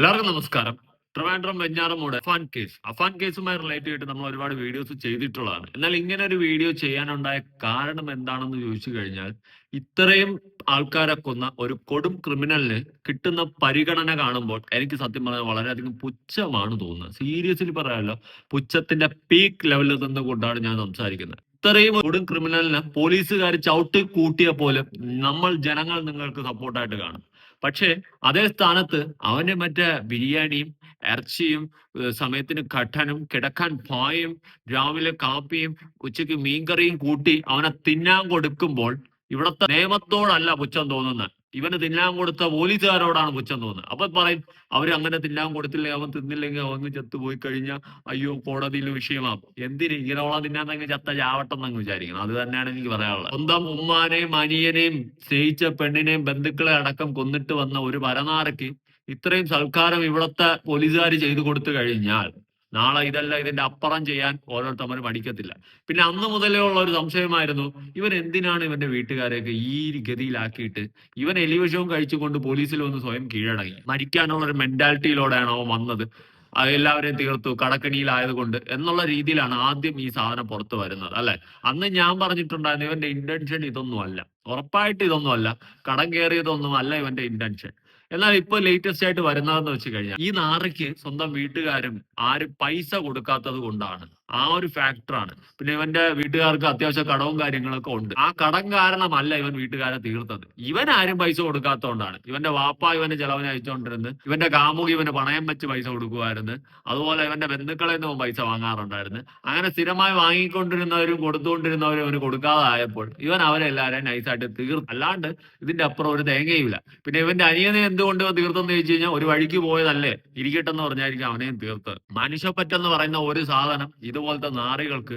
എല്ലാവർക്കും നമസ്കാരം. ട്രിവാൻഡ്രം വെഞ്ഞാറമൂട് അഫാൻ കേസ്. അഫാൻ കേസുമായി റിലേറ്റ് ചെയ്തിട്ട് നമ്മൾ ഒരുപാട് വീഡിയോസ് ചെയ്തിട്ടുള്ളതാണ്. എന്നാൽ ഇങ്ങനെ ഒരു വീഡിയോ ചെയ്യാനുണ്ടായ കാരണം എന്താണെന്ന് ചോദിച്ചു കഴിഞ്ഞാൽ ഇത്രയും ആൾക്കാരെ കൊന്ന ഒരു കൊടും ക്രിമിനലിന് കിട്ടുന്ന പരിഗണന കാണുമ്പോൾ എനിക്ക് സത്യം പറഞ്ഞാൽ വളരെയധികം പുച്ഛമാണ് തോന്നുന്നത്. സീരിയസ്ലി പറയാമല്ലോ പുച്ഛത്തിന്റെ പീക്ക് ലെവലിൽ നിന്നുകൊണ്ടാണ് ഞാൻ സംസാരിക്കുന്നത്. ഇത്രയും കൊടും ക്രിമിനലിന് പോലീസുകാർ ചവിട്ടി കൂട്ടിയ പോലും നമ്മൾ ജനങ്ങൾ നിങ്ങൾക്ക് സപ്പോർട്ടായിട്ട് കാണും. പക്ഷേ അതേ സ്ഥാനത്ത് അവന് മറ്റേ ബിരിയാണിയും ഇറച്ചിയും സമയത്തിന് കട്ടനും കിടക്കാൻ പായും രാവിലെ കാപ്പിയും ഉച്ചയ്ക്ക് മീൻകറിയും കൂട്ടി അവനെ തിന്നാൻ കൊടുക്കുമ്പോൾ ഇവിടത്തെ നിയമത്തോടല്ല പുച്ഛം തോന്നുന്നത്. ഇവന് തിന്നാൻ കൊടുത്ത പോലീസുകാരോടാണ് പുച്ഛം തോന്നുന്നത്. അപ്പൊ പറയും അവർ അങ്ങനെ തിന്നാൻ കൊടുത്തില്ലെങ്കിൽ അവൻ തിന്നില്ലെങ്കിൽ അവൻ ചത്തുപോയി കഴിഞ്ഞാൽ അയ്യോ കോടതിയിൽ വിഷയമാകും. എന്തിന് ഇങ്ങനെയോളം തിന്നാന്നെങ്കിൽ ചത്ത ചാവട്ടെന്ന് അങ്ങ് വിചാരിക്കണം അത് തന്നെയാണ് എനിക്ക് പറയാനുള്ളത്. സ്വന്തം ഉമ്മാനെയും അനിയനെയും സ്നേഹിച്ച പെണ്ണിനെയും ബന്ധുക്കളെ അടക്കം കൊന്നിട്ട് വന്ന ഒരു പരനാരയ്ക്ക് ഇത്രയും സൽക്കാരം ഇവിടത്തെ പോലീസുകാർ ചെയ്തു കൊടുത്തു കഴിഞ്ഞാൽ നാളെ ഇതല്ല ഇതിന്റെ അപ്പുറം ചെയ്യാൻ ഓരോരുത്തരും മടിക്കത്തില്ല. പിന്നെ അന്ന് മുതലേ ഉള്ള ഒരു സംശയമായിരുന്നു ഇവൻ എന്തിനാണ് ഇവന്റെ വീട്ടുകാരെയൊക്കെ ഈ ഗതിയിലാക്കിയിട്ട് ഇവൻ എലിവിഷവും കഴിച്ചുകൊണ്ട് പോലീസിൽ വന്ന് സ്വയം കീഴടങ്ങി? മരിക്കാനുള്ള ഒരു മെന്റാലിറ്റിയിലൂടെയാണ് അവൻ വന്നത്. എല്ലാവരെയും തീർത്തു കടക്കണിയിലായതുകൊണ്ട് എന്നുള്ള രീതിയിലാണ് ആദ്യം ഈ സാധനം പുറത്തു വരുന്നത് അല്ലെ? അന്ന് ഞാൻ പറഞ്ഞിട്ടുണ്ടായിരുന്നു ഇവന്റെ ഇന്റൻഷൻ ഇതൊന്നും അല്ല ഉറപ്പായിട്ട് ഇതൊന്നും അല്ല കടം കയറിയതൊന്നും അല്ല ഇവന്റെ ഇന്റൻഷൻ എന്നാൽ ഇപ്പൊ ലേറ്റസ്റ്റ് ആയിട്ട് വരുന്നതെന്ന് വെച്ച് കഴിഞ്ഞാൽ ഈ നാറയ്ക്ക് സ്വന്തം വീട്ടുകാരും ആരും പൈസ കൊടുക്കാത്തത് കൊണ്ടാണ്. ആ ഒരു ഫാക്ടറാണ് പിന്നെ ഇവന്റെ വീട്ടുകാർക്ക് അത്യാവശ്യം കടവും കാര്യങ്ങളൊക്കെ ഉണ്ട്. ആ കടം കാരണമല്ല ഇവൻ വീട്ടുകാരെ തീർത്തത്. ഇവൻ ആരും പൈസ കൊടുക്കാത്തതുകൊണ്ടാണ് ഇവന്റെ വാപ്പ ഇവന്റെ ചെലവിന് അയച്ചുകൊണ്ടിരുന്നത് ഇവന്റെ കാമുകി ഇവന് പണയം വെച്ച് പൈസ കൊടുക്കുമായിരുന്നു അതുപോലെ ഇവന്റെ ബന്ധുക്കളിൽ നിന്ന് പൈസ വാങ്ങാറുണ്ടായിരുന്നു. അങ്ങനെ സ്ഥിരമായി വാങ്ങിക്കൊണ്ടിരുന്നവരും കൊടുത്തുകൊണ്ടിരുന്നവരും ഇവന് കൊടുക്കാതായപ്പോൾ ഇവൻ അവരെല്ലാവരെയും നൈസായിട്ട് തീർത്തു. അല്ലാണ്ട് ഇതിന്റെ അപ്പുറം ഒരു തേങ്ങയുമില്ല. പിന്നെ ഇവന്റെ അനിയനെ എന്തുകൊണ്ട് തീർത്തെന്ന് ചോദിച്ചു കഴിഞ്ഞാൽ ഒരു വഴിക്ക് പോയതല്ലേ. ഇരിക്കട്ടെന്ന് പറഞ്ഞായിരിക്കും അവനെയും തീർത്ത് മനുഷ്യപ്പറ്റെന്ന് പറയുന്ന ഒരു സാധനം ഇതുപോലത്തെ നാറികൾക്ക്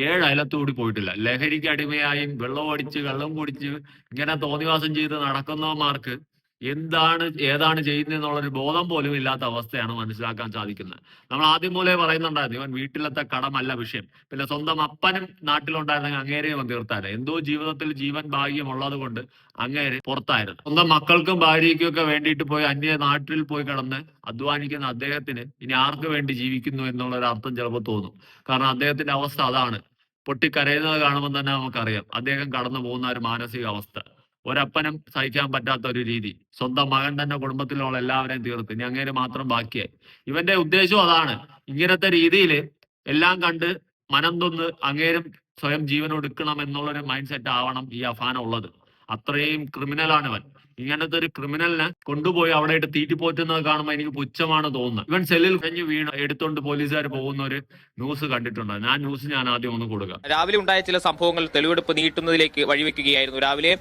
ഏഴ് അയലത്തുകൂടി പോയിട്ടില്ല. ലഹരിക്ക് അടിമയായും വെള്ളം അടിച്ച് വെള്ളം കുടിച്ച് ഇങ്ങനെ തോന്നിവാസം ചെയ്ത് നടക്കുന്നവന്മാർക്ക് എന്താണ് ഏതാണ് ചെയ്യുന്നതെന്നുള്ളൊരു ബോധം പോലും ഇല്ലാത്ത അവസ്ഥയാണ് മനസ്സിലാക്കാൻ സാധിക്കുന്നത്. നമ്മൾ ആദ്യം മൂലേ പറയുന്നുണ്ടായിരുന്നു ഇവൻ വീട്ടിലത്തെ കടമല്ല വിഷയം. പിന്നെ സ്വന്തം അപ്പനും നാട്ടിലുണ്ടായിരുന്നെങ്കിൽ അങ്ങേരെ ഇവൻ തീർത്താൽ. എന്തോ ജീവിതത്തിൽ ജീവൻ ഭാഗ്യമുള്ളത് കൊണ്ട് അങ്ങേരെ പുറത്തായിരുന്നു. സ്വന്തം മക്കൾക്കും ഭാര്യയ്ക്കും ഒക്കെ വേണ്ടിയിട്ട് പോയി അന്യ നാട്ടിൽ പോയി കിടന്ന് അധ്വാനിക്കുന്ന അദ്ദേഹത്തിന് ഇനി ആർക്ക് വേണ്ടി ജീവിക്കുന്നു എന്നുള്ള ഒരു അർത്ഥം ചിലപ്പോൾ തോന്നും. കാരണം അദ്ദേഹത്തിന്റെ അവസ്ഥ അതാണ്. പൊട്ടിക്കരയുന്നത് കാണുമ്പോൾ തന്നെ നമുക്കറിയാം. അദ്ദേഹം കടന്നു പോകുന്ന ഒരു മാനസിക അവസ്ഥ ഒരപ്പനും സഹിക്കാൻ പറ്റാത്ത ഒരു രീതി. സ്വന്തം മകൻ തന്നെ കുടുംബത്തിലുള്ള എല്ലാവരെയും തീർത്ത്. ഇനി അങ്ങേര് മാത്രം ബാക്കിയായി. ഇവന്റെ ഉദ്ദേശം അതാണ്. ഇങ്ങനത്തെ രീതിയിൽ എല്ലാം കണ്ട് മനം തൊന്ന് അങ്ങേരും സ്വയം ജീവനൊടുക്കണം എന്നുള്ളൊരു മൈൻഡ് സെറ്റ് ആവണം ഈ അഫാന ഉള്ളത്. അത്രയും ക്രിമിനലാണ് ഇവൻ. ഇങ്ങനത്തെ ഒരു ക്രിമിനലിനെ കൊണ്ടുപോയി അവിടെ ഇട്ട് തീറ്റിപ്പോറ്റുന്നത് കാണുമ്പോൾ എനിക്ക് പുച്ഛമാണ് തോന്നുന്നത്. ഇവൻ സെല്ലിൽ കഴിഞ്ഞ് വീണ് എടുത്തോണ്ട് പോലീസുകാർ പോകുന്ന ഒരു ന്യൂസ് കണ്ടിട്ടുണ്ട്. ഞാൻ ന്യൂസ് ഞാൻ ആദ്യം ഒന്ന് കൊടുക്കാം. രാവിലെ ഉണ്ടായ ചില സംഭവങ്ങൾ തെളിവെടുപ്പ് നീട്ടുന്നതിലേക്ക് വഴിവെക്കുകയായിരുന്നു. രാവിലെ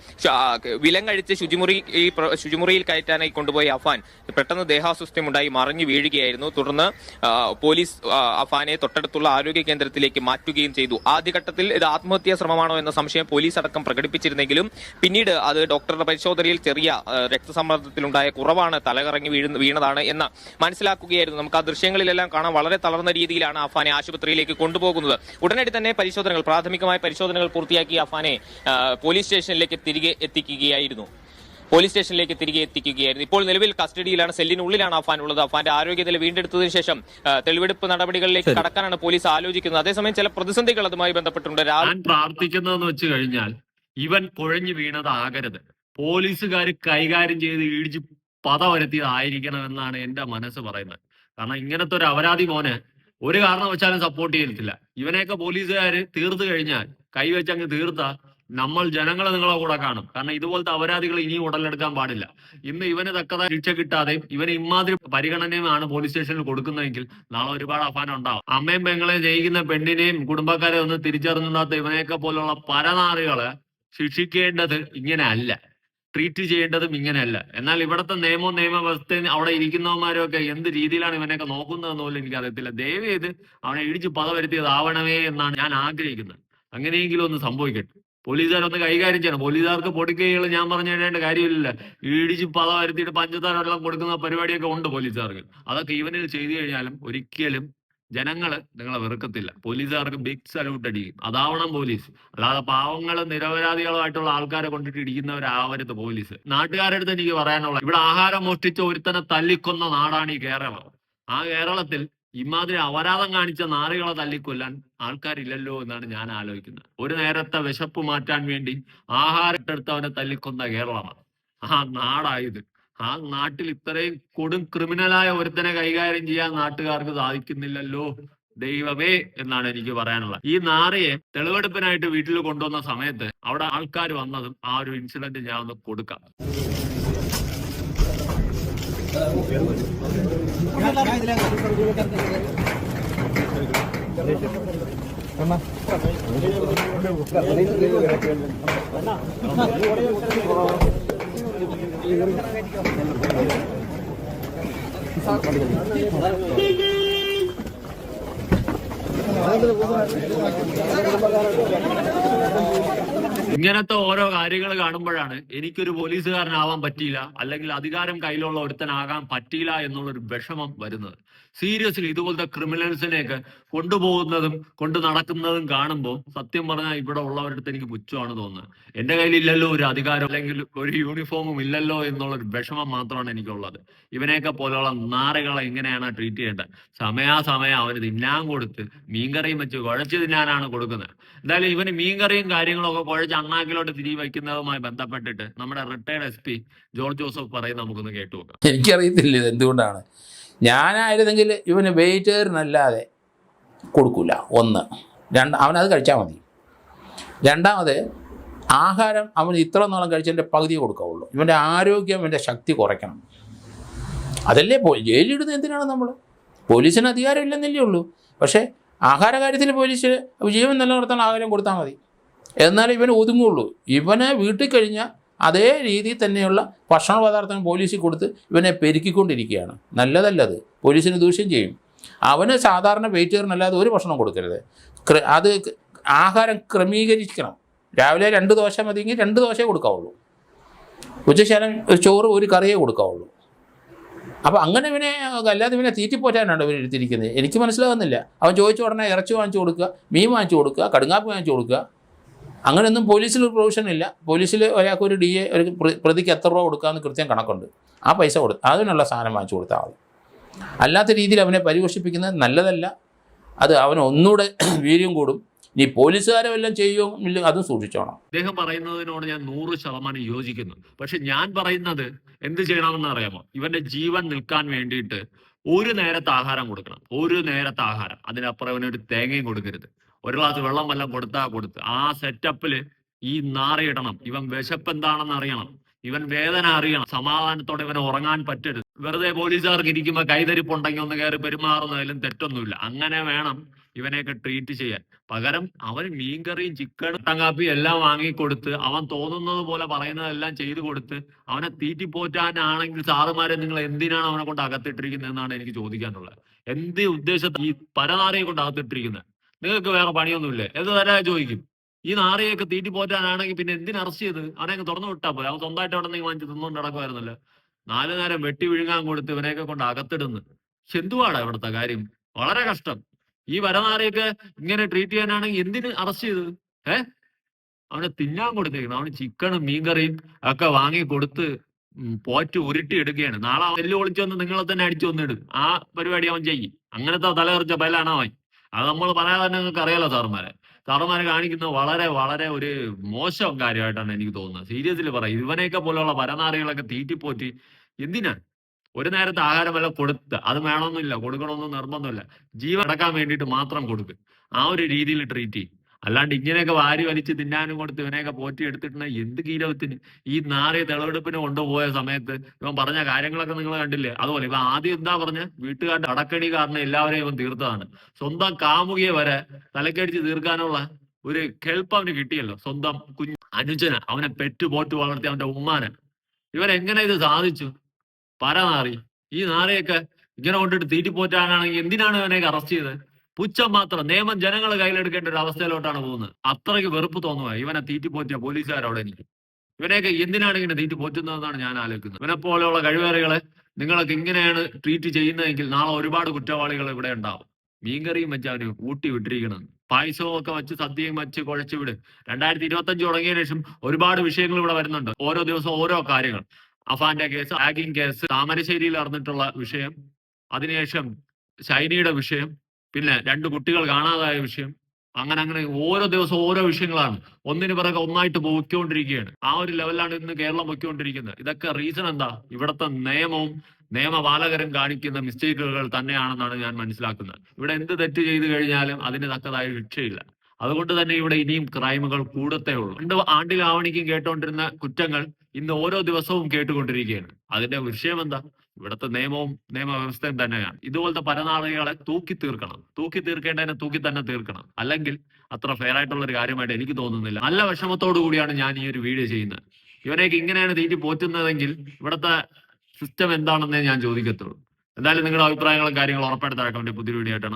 വിലങ്ങഴിച്ച് ശുചിമുറി ഈ ശുചിമുറിയിൽ കയറ്റാനായി കൊണ്ടുപോയ അഫാൻ പെട്ടെന്ന് ദേഹാസ്വസ്ഥ്യമുണ്ടായി മറിഞ്ഞു വീഴുകയായിരുന്നു. തുടർന്ന് പോലീസ് അഫാനെ തൊട്ടടുത്തുള്ള ആരോഗ്യ കേന്ദ്രത്തിലേക്ക് മാറ്റുകയും ചെയ്തു. ആദ്യഘട്ടത്തിൽ ഇത് ആത്മഹത്യാ ശ്രമമാണോ എന്ന സംശയം പോലീസ് അടക്കം പ്രകടിപ്പിച്ചിരുന്നെങ്കിലും പിന്നീട് അത് ഡോക്ടറുടെ പരിശോധനയിൽ ചെറിയ ആ, രക്തസമ്മർദ്ദത്തിലുണ്ടായ കുറവാണ് തലകറങ്ങി വീഴുന്ന വീണതാണ് എന്ന് മനസ്സിലാക്കുകയായിരുന്നു. നമുക്ക് ആ ദൃശ്യങ്ങളിലെല്ലാം കാണാൻ വളരെ തളർന്ന രീതിയിലാണ് അഫാനെ ആശുപത്രിയിലേക്ക് കൊണ്ടുപോകുന്നത്. ഉടനടി തന്നെ പരിശോധനകൾ പ്രാഥമികമായ പരിശോധനകൾ പൂർത്തിയാക്കി അഫാനെ പോലീസ് സ്റ്റേഷനിലേക്ക് തിരികെ എത്തിക്കുകയായിരുന്നു. പോലീസ് സ്റ്റേഷനിലേക്ക് തിരികെ എത്തിക്കുകയായിരുന്നു. ഇപ്പോൾ നിലവിൽ കസ്റ്റഡിയിലാണ് സെല്ലിനുള്ളിലാണ് അഫാൻ ഉള്ളത് അഫാന്റെ ആരോഗ്യനില വീണ്ടെടുത്തതിനു ശേഷം തെളിവെടുപ്പ് നടപടികളിലേക്ക് കടക്കാനാണ് പോലീസ് ആലോചിക്കുന്നത്. അതേസമയം ചില പ്രതിസന്ധികൾ അതുമായി ബന്ധപ്പെട്ടുണ്ട്. പ്രാർത്ഥിക്കുന്നതെന്ന് വെച്ച് കഴിഞ്ഞാൽ ഇവൻ കുഴഞ്ഞു വീണത് ആകരുത് പോലീസുകാർ കൈകാര്യം ചെയ്ത് ഇടിച്ച് പത വരുത്തിയതായിരിക്കണം എന്നാണ് എന്റെ മനസ്സ് പറയുന്നത്. കാരണം ഇങ്ങനത്തെ ഒരു അപരാധി മോനെ ഒരു കാരണവശാലും സപ്പോർട്ട് ചെയ്തിട്ടില്ല. ഇവനെയൊക്കെ പോലീസുകാർ തീർത്തു കഴിഞ്ഞാൽ കൈവച്ച് അങ്ങ് തീർത്ത നമ്മൾ ജനങ്ങളെ നിങ്ങളെ കൂടെ കാണും. കാരണം ഇതുപോലത്തെ അപരാധികൾ ഇനിയും ഉടലെടുക്കാൻ പാടില്ല. ഇന്ന് ഇവന് തക്കതായ ശിക്ഷ കിട്ടാതെയും ഇവന് ഇമാതിരി പരിഗണനയുമാണ് പോലീസ് സ്റ്റേഷനിൽ കൊടുക്കുന്നതെങ്കിൽ നാളെ ഒരുപാട് അഫാനം ഉണ്ടാവും. അമ്മയും പെങ്ങളെ ജയിക്കുന്ന പെണ്ണിനെയും കുടുംബക്കാരെ ഒന്ന് തിരിച്ചറിഞ്ഞാത്ത ഇവനെയൊക്കെ പോലുള്ള പരനാറികളെ ശിക്ഷിക്കേണ്ടത് ഇങ്ങനെ അല്ല. ട്രീറ്റ് ചെയ്യേണ്ടതും ഇങ്ങനെയല്ല. എന്നാൽ ഇവിടുത്തെ നിയമവും നിയമവ്യവസ്ഥയും അവിടെ ഇരിക്കുന്നവന്മാരൊക്കെ എന്ത് രീതിയിലാണ് ഇവനെയൊക്കെ നോക്കുന്നതെന്ന് പോലും എനിക്ക് അറിയത്തില്ല ദയവ് ചെയ്ത് അവനെ ഇടിച്ച് പത വരുത്തിയതാവണമേ എന്നാണ് ഞാൻ ആഗ്രഹിക്കുന്നത്. അങ്ങനെയെങ്കിലും ഒന്ന് സംഭവിക്കട്ടെ. പോലീസുകാരൊന്ന് കൈകാര്യം ചെയ്യണം. പോലീസുകാർക്ക് പൊടിക്കൈകൾ ഞാൻ പറഞ്ഞു തരേണ്ട കാര്യമില്ല ഇടിച്ച് പത വരുത്തിയിട്ട് പഞ്ചസാര വെള്ളം കൊടുക്കുന്ന പരിപാടിയൊക്കെ ഉണ്ട് പോലീസുകാർക്ക്. അതൊക്കെ ഇവനിൽ ചെയ്തു കഴിഞ്ഞാലും ഒരിക്കലും ജനങ്ങൾ നിങ്ങളെ വെറുക്കത്തില്ല. പോലീസുകാർക്ക് ബിഗ് സല്യൂട്ട് അടിക്കും. അതാവണം പോലീസ്. അല്ലാതെ പാവങ്ങൾ നിരപരാധികളുമായിട്ടുള്ള ആൾക്കാരെ കൊണ്ടിട്ട് ഇടിക്കുന്നവരാവരുത് പോലീസ്. നാട്ടുകാരുടെ അടുത്ത് എനിക്ക് പറയാനുള്ള ഇവിടെ ആഹാരം മോഷ്ടിച്ച ഒരുത്തനെ തല്ലിക്കൊന്ന നാടാണ് ഈ കേരളം. ആ കേരളത്തിൽ ഇമാതിരി അപരാധം കാണിച്ച നാറികളെ തല്ലിക്കൊല്ലാൻ ആൾക്കാരില്ലല്ലോ എന്നാണ് ഞാൻ ആലോചിക്കുന്നത്. ഒരു നേരത്തെ വിശപ്പ് മാറ്റാൻ വേണ്ടി ആഹാരം എടുത്ത് അവനെ തല്ലിക്കൊന്ന കേരളമാണ്. ആ നാടായത് ആ നാട്ടിൽ ഇത്രയും കൊടും ക്രിമിനലായ ഒരുത്തനെ കൈകാര്യം ചെയ്യാൻ നാട്ടുകാർക്ക് സാധിക്കുന്നില്ലല്ലോ? ദൈവമേ എന്നാണ് എനിക്ക് പറയാനുള്ളത്. ഈ നാറിയെ തെളിവെടുപ്പിനായിട്ട് വീട്ടിൽ കൊണ്ടുവന്ന സമയത്ത് അവിടെ ആൾക്കാർ വന്നതും ആ ഒരു ഇൻസിഡന്റ് ഞാൻ ഒന്ന് കൊടുക്കാം. ഇങ്ങനത്തെ ഓരോ കാര്യങ്ങൾ കാണുമ്പോഴാണ് എനിക്കൊരു പോലീസുകാരനാവാൻ പറ്റിയില്ല അല്ലെങ്കിൽ അധികാരം കയ്യിലുള്ള ഒരുത്തനാകാൻ പറ്റിയില്ല എന്നുള്ളൊരു വിഷമം വരുന്നത്. സീരിയസ്ലി ഇതുപോലത്തെ ക്രിമിനൽസിനെയൊക്കെ കൊണ്ടുപോകുന്നതും കൊണ്ടു നടക്കുന്നതും കാണുമ്പോൾ സത്യം പറഞ്ഞാൽ ഇവിടെ ഉള്ളവരുടെ എനിക്ക് പുച്ഛമാണ് തോന്നുന്നത്. എന്റെ കയ്യിലില്ലല്ലോ ഒരു അധികാരം അല്ലെങ്കിൽ ഒരു യൂണിഫോമും ഇല്ലല്ലോ എന്നുള്ള ഒരു വിഷമം മാത്രമാണ് എനിക്കുള്ളത്. ഇവനെയൊക്കെ പോലെയുള്ള നാറുകളെ എങ്ങനെയാണ് ട്രീറ്റ് ചെയ്യേണ്ടത്. സമയാസമയം അവന് തിന്നാൻ കൊടുത്ത് മീൻകറിയും വെച്ച് കുഴച്ച് തിന്നാനാണ് കൊടുക്കുന്നത്. എന്തായാലും ഇവന് മീൻകറിയും കാര്യങ്ങളൊക്കെ കുഴച്ച് അണ്ണാക്കിലോട്ട് തിരികെ വയ്ക്കുന്നതുമായി ബന്ധപ്പെട്ടിട്ട് നമ്മുടെ retired S P George Joseph പറയുന്നത് നമുക്കൊന്ന് കേട്ടു നോക്കാം എനിക്കറിയത്തില്ല ഇത് എന്തുകൊണ്ടാണ് ഞാനായിരുന്നെങ്കിൽ ഇവന് വെയിറ്റേറിനല്ലാതെ കൊടുക്കില്ല ഒന്ന്. രണ്ട് അവനത് കഴിച്ചാൽ മതി. രണ്ടാമത് ആഹാരം അവൻ ഇത്ര നാളം കഴിച്ചതിന്റെ പകുതി കൊടുക്കാവുള്ളൂ. ഇവന്റെ ആരോഗ്യം ഇവന്റെ ശക്തി കുറയ്ക്കണം. അതല്ലേ പോ ജയിലിടുന്നത് എന്തിനാണ് നമ്മൾ പോലീസിന് അധികാരം ഇല്ലെന്നല്ലേ ഉള്ളൂ. പക്ഷേ ആഹാര കാര്യത്തിൽ പോലീസ് ജീവൻ നിലനിർത്താൻ ആഹാരം കൊടുത്താൽ മതി. എന്നാൽ ഇവന് ഒതുങ്ങുള്ളൂ. ഇവനെ വീട്ടിൽ കഴിഞ്ഞാൽ അതേ രീതിയിൽ തന്നെയുള്ള ഭക്ഷണ പദാർത്ഥങ്ങൾ പോലീസിൽ കൊടുത്ത് ഇവനെ പെരുക്കിക്കൊണ്ടിരിക്കുകയാണ്. നല്ലതല്ലത്. പോലീസിന് ദൂഷ്യം ചെയ്യും. അവന് സാധാരണ വെയിറ്റേറിനല്ലാതെ ഒരു ഭക്ഷണം കൊടുക്കരുത്. അത് ആഹാരം ക്രമീകരിക്കണം. രാവിലെ രണ്ട് ദോശ മതിയെങ്കിൽ രണ്ട് ദോശയെ കൊടുക്കാവുള്ളൂ. ഉച്ചശേഷം ഒരു ചോറ് ഒരു കറിയേ കൊടുക്കാവുള്ളൂ. അപ്പോൾ അങ്ങനെ ഇവനെ അല്ലാതെ ഇവനെ തീറ്റിപ്പോറ്റാനാണ് ഇവർ എടുത്തിരിക്കുന്നത്. എനിക്ക് മനസ്സിലാകുന്നില്ല അവൻ ചോദിച്ച ഉടനെ ഇറച്ചി വാങ്ങിച്ചു കൊടുക്കുക മീൻ വാങ്ങിച്ചു കൊടുക്കുക കടുങ്ങാപ്പ് വാങ്ങിച്ചു കൊടുക്കുക. അങ്ങനെയൊന്നും പോലീസിൽ ഒരു പ്രൊവിഷൻ ഇല്ല. പോലീസിൽ ഒരാൾക്ക് ഒരു ഡി എ ഒരു പ്രതിക്ക് എത്ര രൂപ കൊടുക്കാമെന്ന് കൃത്യം കണക്കുണ്ട്. ആ പൈസ കൊടു അതിനുള്ള സാധനം വാങ്ങിച്ചു കൊടുത്താൽ മതി. അല്ലാത്ത രീതിയിൽ അവനെ പരിപോഷിപ്പിക്കുന്നത് നല്ലതല്ല. അത് അവന് ഒന്നുകൂടെ വീര്യം കൂടും. ഇനി പോലീസുകാരെ വല്ലതും ചെയ്യുമോ ഇല്ല അതും സൂക്ഷിച്ചോണം. അദ്ദേഹം പറയുന്നതിനോട് ഞാൻ നൂറ് ശതമാനം യോജിക്കുന്നു. പക്ഷെ ഞാൻ പറയുന്നത് എന്ത് ചെയ്യണമെന്ന് അറിയാമോ? ഇവന്റെ ജീവൻ നിൽക്കാൻ വേണ്ടിയിട്ട് ഒരു നേരത്തെ ആഹാരം കൊടുക്കണം. ഒരു നേരത്തെ ആഹാരം. അതിനപ്പുറം ഇവനൊരു തേങ്ങയും കൊടുക്കരുത്. ഒരു ഗ്ലാസ് വെള്ളം വല്ലതും കൊടുത്താ കൊടുത്ത്. ആ സെറ്റപ്പിൽ ഈ നാറിയിടണം. ഇവൻ വിശപ്പ് എന്താണെന്ന് അറിയണം. ഇവൻ വേദന അറിയണം. സമാധാനത്തോടെ ഇവന് ഉറങ്ങാൻ പറ്റരുത്. വെറുതെ പോലീസുകാർക്ക് ഇരിക്കുമ്പോ കൈതരിപ്പുണ്ടെങ്കിൽ ഒന്ന് കയറി പെരുമാറുന്നതിലും തെറ്റൊന്നുമില്ല. അങ്ങനെ വേണം ഇവനെയൊക്കെ ട്രീറ്റ് ചെയ്യാൻ. പകരം അവൻ മീൻകറിയും ചിക്കനും തങ്ങാപ്പി എല്ലാം വാങ്ങിക്കൊടുത്ത് അവൻ തോന്നുന്നത് പോലെ പറയുന്നതെല്ലാം ചെയ്തു കൊടുത്ത് അവനെ തീറ്റിപ്പോറ്റാനാണെങ്കിൽ സാറുമാരെ നിങ്ങൾ എന്തിനാണ് അവനെ കൊണ്ട് അകത്തിട്ടിരിക്കുന്നത് എന്നാണ് എനിക്ക് ചോദിക്കാനുള്ളത്. എന്ത് ഉദ്ദേശത്തിൽ ഈ പരനാരയെ കൊണ്ട് അകത്തിട്ടിരിക്കുന്നത്? നിങ്ങൾക്ക് വേറെ പണിയൊന്നുമില്ലേ. എന്ന് തരാ ചോദിക്കും. ഈ നാറിയൊക്കെ തീറ്റി പോറ്റാനാണെങ്കിൽ പിന്നെ എന്തിനു അറസ്റ്റ് ചെയ്ത്? അവനെയൊക്കെ തുറന്നു വിട്ടാ പോയി അവൻ സ്വന്തമായിട്ട് അവിടെ നിന്ന് വാങ്ങിച്ച് തിന്നുകൊണ്ട് നടക്കുമായിരുന്നല്ലോ. നാലു നേരം വെട്ടി വിഴുങ്ങാൻ കൊടുത്ത് ഇവനെയൊക്കെ കൊണ്ട് അകത്തിടുന്നു. ചെന്തുവാടാ ഇവിടുത്തെ കാര്യം? വളരെ കഷ്ടം. ഈ വരനാറിയൊക്കെ ഇങ്ങനെ ട്രീറ്റ് ചെയ്യാനാണെങ്കിൽ എന്തിന് അറസ്റ്റ് ചെയ്ത്? ഏ? അവനെ തിന്നാൻ കൊടുത്തേക്കണം അവന് ചിക്കനും മീൻകറിയും ഒക്കെ വാങ്ങി കൊടുത്ത് പോറ്റ് ഉരുട്ടി എടുക്കുകയാണ്. നാളെ എല്ല് ഒളിച്ചു വന്ന് നിങ്ങളെ തന്നെ അടിച്ചു വന്നിടും. ആ പരിപാടി അവൻ ചെയ്യും. അങ്ങനത്തെ തലകറിച്ച ബലാണ് അവൻ? അത് നമ്മൾ പറയാതെ തന്നെ നിങ്ങൾക്ക് അറിയാലോ സാറുമാരെ സാറുമാരെ കാണിക്കുന്നത് വളരെ വളരെ ഒരു മോശം കാര്യമായിട്ടാണ് എനിക്ക് തോന്നുന്നത്. സീരിയസ്ലി പറ ഇവനെയൊക്കെ പോലെയുള്ള പരനാറികളൊക്കെ തീറ്റിപ്പോറ്റി എന്തിനാ? ഒരു നേരത്തെ ആഹാരം വല്ല കൊടുത്ത് അത് വേണമെന്നില്ല കൊടുക്കണമെന്നും നിർബന്ധമില്ല. ജീവൻ അടക്കാൻ വേണ്ടിയിട്ട് മാത്രം കൊടുക്കും. ആ ഒരു രീതിയിൽ ട്രീറ്റ് ചെയ്യും. അല്ലാണ്ട് ഇങ്ങനെയൊക്കെ വാരി വലിച്ച് തിന്നാനും കൊടുത്ത് ഇവനെയൊക്കെ പോറ്റി എടുത്തിട്ടുണ്ടെങ്കിൽ എന്ത് ഗീരവത്തിന് ഈ നാറിയ തെളിവെടുപ്പിന് കൊണ്ടുപോയ സമയത്ത് ഇവൻ പറഞ്ഞ കാര്യങ്ങളൊക്കെ നിങ്ങൾ കണ്ടില്ലേ? അതുപോലെ ഇപ്പൊ ആദ്യം എന്താ പറഞ്ഞ? വീട്ടുകാരുടെ അടക്കണി കാരണം എല്ലാവരെയും ഇവൻ തീർത്തതാണ്. സ്വന്തം കാമുകിയെ വരെ തലക്കടിച്ച് തീർക്കാനുള്ള ഒരു കെൽപ്പ് അവന് കിട്ടിയല്ലോ. സ്വന്തം കുഞ്ഞു അനുജന അവനെ പെറ്റു പോറ്റു വളർത്തി അവന്റെ ഉമ്മാനെ. ഇവൻ എങ്ങനെ ഇത് സാധിച്ചു? പരനാറി. ഈ നാറിയൊക്കെ ഇങ്ങനെ കൊണ്ടിട്ട് തീറ്റിപ്പോറ്റാനാണെങ്കിൽ എന്തിനാണ് ഇവനെയൊക്കെ അറസ്റ്റ് ചെയ്തത്? പുച്ഛം മാത്രം. നിയമം ജനങ്ങൾ കയ്യിലെടുക്കേണ്ട ഒരു അവസ്ഥയിലോട്ടാണ് പോകുന്നത്. അത്രയ്ക്ക് വെറുപ്പ് തോന്നുക ഇവനെ തീറ്റിപ്പോറ്റിയ പോലീസുകാരവിടെ എനിക്ക് ഇവനെയൊക്കെ എന്തിനാണ് ഇങ്ങനെ തീറ്റി പോറ്റുന്നതെന്നാണ് ഞാൻ ആലോചിക്കുന്നത്. ഇവനെ പോലെയുള്ള കഴിവേറികളെ നിങ്ങളൊക്കെ ഇങ്ങനെയാണ് ട്രീറ്റ് ചെയ്യുന്നതെങ്കിൽ നാളെ ഒരുപാട് കുറ്റവാളികൾ ഇവിടെ ഉണ്ടാവും. മീൻകറിയും വെച്ച് അവന് ഊട്ടി വിട്ടിരിക്കണം. പായസവും ഒക്കെ വെച്ച് സദ്യയും വെച്ച് കുഴച്ചു വിട്. രണ്ടായിരത്തി ഇരുപത്തി അഞ്ച് തുടങ്ങിയ ശേഷം ഒരുപാട് വിഷയങ്ങൾ ഇവിടെ വരുന്നുണ്ട്. ഓരോ ദിവസം ഓരോ കാര്യങ്ങൾ. അഫാന്റെ കേസ് ഹാഗിങ് കേസ് താമരശ്ശേരിയിൽ നടന്നിട്ടുള്ള വിഷയം അതിനുശേഷം ഷൈനിയുടെ വിഷയം പിന്നെ രണ്ട് കുട്ടികൾ കാണാതായ വിഷയം. അങ്ങനെ അങ്ങനെ ഓരോ ദിവസവും ഓരോ വിഷയങ്ങളാണ്. ഒന്നിന് പിറകെ ഒന്നായിട്ട് പോയിക്കൊണ്ടിരിക്കുകയാണ്. ആ ഒരു ലെവലാണ് ഇന്ന് കേരളം പൊയ്ക്കൊണ്ടിരിക്കുന്നത്. ഇതൊക്കെ റീസൺ എന്താ? ഇവിടുത്തെ നിയമവും നിയമപാലകരും കാണിക്കുന്ന മിസ്റ്റേക്കുകൾ തന്നെയാണെന്നാണ് ഞാൻ മനസ്സിലാക്കുന്നത്. ഇവിടെ എന്ത് തെറ്റ് ചെയ്തു കഴിഞ്ഞാലും അതിന് തക്കതായ ശിക്ഷയില്ല. അതുകൊണ്ട് തന്നെ ഇവിടെ ഇനിയും ക്രൈമുകൾ കൂടത്തേ ഉള്ളൂ. പണ്ട് ആണ്ടിലാവണിക്കും കേട്ടുകൊണ്ടിരുന്ന കുറ്റങ്ങൾ ഇന്ന് ഓരോ ദിവസവും കേട്ടുകൊണ്ടിരിക്കുകയാണ്. അതിന്റെ വിഷയം എന്താ ഇവിടുത്തെ നിയമവും നിയമവ്യവസ്ഥയും തന്നെയാണ്. ഇതുപോലത്തെ പരനാളികളെ തൂക്കി തീർക്കണം. തൂക്കി തീർക്കേണ്ടതിനെ തൂക്കി തന്നെ തീർക്കണം. അല്ലെങ്കിൽ അത്ര ഫെയർ ആയിട്ടുള്ള ഒരു കാര്യമായിട്ട് എനിക്ക് തോന്നുന്നില്ല. നല്ല വിഷമത്തോടു കൂടിയാണ് ഞാൻ ഈ ഒരു വീഡിയോ ചെയ്യുന്നത്. ഇവരെയൊക്കെ ഇങ്ങനെയാണ് തീറ്റി പോറ്റുന്നതെങ്കിൽ ഇവിടുത്തെ സിസ്റ്റം എന്താണെന്നേ ഞാൻ ചോദിക്കത്തുള്ളൂ. എന്തായാലും നിങ്ങളുടെ അഭിപ്രായങ്ങളും കാര്യങ്ങളും ഉറപ്പായിട്ട് താഴെ പുതിയ വീഡിയോ ആയിട്ടാണ്